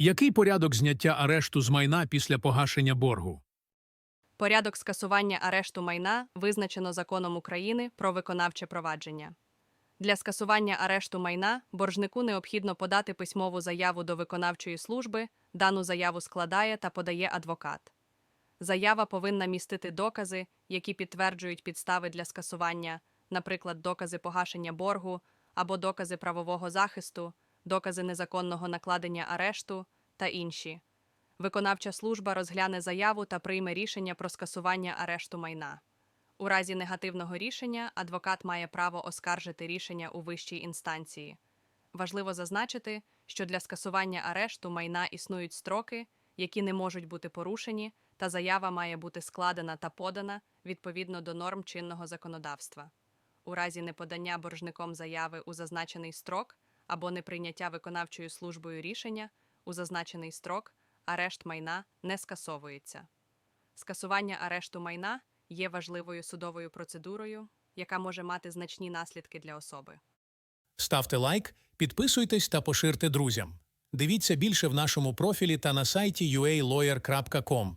Який порядок зняття арешту з майна після погашення боргу? Порядок скасування арешту майна визначено законом України про виконавче провадження. Для скасування арешту майна боржнику необхідно подати письмову заяву до виконавчої служби, дану заяву складає та подає адвокат. Заява повинна містити докази, які підтверджують підстави для скасування, наприклад, докази погашення боргу або докази правового захисту, докази незаконного накладення арешту та інші. Виконавча служба розгляне заяву та прийме рішення про скасування арешту майна. У разі негативного рішення адвокат має право оскаржити рішення у вищій інстанції. Важливо зазначити, що для скасування арешту майна існують строки, які не можуть бути порушені, та заява має бути складена та подана відповідно до норм чинного законодавства. У разі неподання боржником заяви у зазначений строк або неприйняття виконавчою службою рішення у зазначений строк арешт майна не скасовується. Скасування арешту майна є важливою судовою процедурою, яка може мати значні наслідки для особи. Ставте лайк, підписуйтесь та поширте друзям. Дивіться більше в нашому профілі та на сайті ualawyer.com.